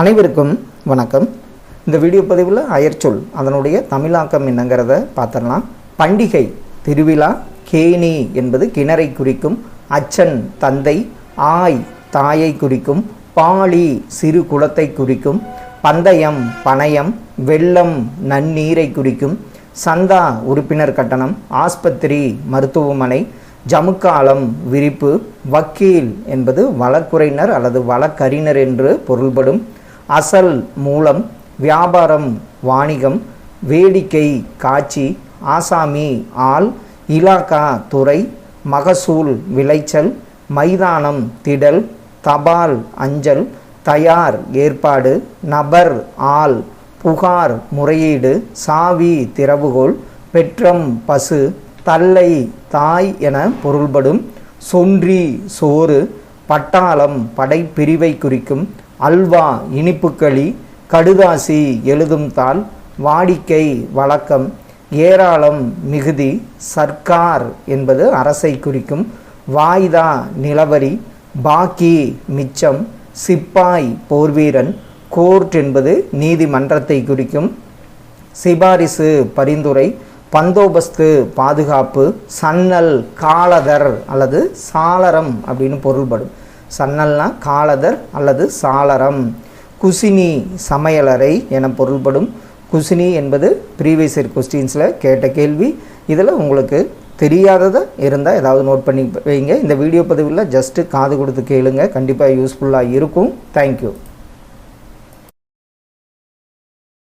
அனைவருக்கும் வணக்கம். இந்த வீடியோ பதிவில் அயற்சொல் அதனுடைய தமிழாக்கம் என்னங்கிறத பார்த்துடலாம். பண்டிகை திருவிழா கேணி என்பது கிணறை குறிக்கும் அச்சன் தந்தை ஆய் தாயை குறிக்கும் பாளி சிறு குளத்தை குறிக்கும் பந்தயம் பணயம் வெள்ளம் நன்னீரை குறிக்கும் சந்தா உறுப்பினர் கட்டணம் ஆஸ்பத்திரி மருத்துவமனை ஜமுக்காலம் விரிப்பு வக்கீல் என்பது வழக்குரைஞர் அல்லது வழக்கறிஞர் என்று பொருள்படும் அசல் மூலம் வியாபாரம் வாணிகம் வேடிக்கை காட்சி ஆசாமி ஆள் இலாக்கா துறை மகசூல் விளைச்சல் மைதானம் திடல் தபால் அஞ்சல் தயார் ஏற்பாடு நபர் ஆள் புகார் முறையீடு சாவி திறவுகோல் பெற்றம் பசு தல்லை தாய் என பொருள்படும் சொன்றி சோறு பட்டாளம் படைப்பிரிவை குறிக்கும் அல்வா இனிப்புக்களி கடுதாசி எழுதும் தாள் வாடிக்கை வழக்கம். ஏராளம் மிகுதி சர்க்கார் என்பது அரசை குறிக்கும். வாய்தா நிலவரி பாக்கி மிச்சம் சிப்பாய் போர்வீரன். கோர்ட் என்பது நீதிமன்றத்தை குறிக்கும். சிபாரிசு பரிந்துரை பந்தோபஸ்து பாதுகாப்பு. சன்னல் காலதர் அல்லது சாளரம் அப்படின்னு பொருள்படும். சன்னல்னா காலதர் அல்லது சாளரம். குசினி சமையலறை என பொருள்படும். குசினி என்பது ப்ரீவியஸ் இயர் கொஸ்டின்ஸில் கேட்ட கேள்வி. இதில் உங்களுக்கு தெரியாததை இருந்தால் ஏதாவது நோட் பண்ணி வைங்க. இந்த வீடியோ பதிவில் ஜஸ்ட்டு காது கொடுத்து கேளுங்க. கண்டிப்பாக யூஸ்ஃபுல்லாக இருக்கும். தேங்க்யூ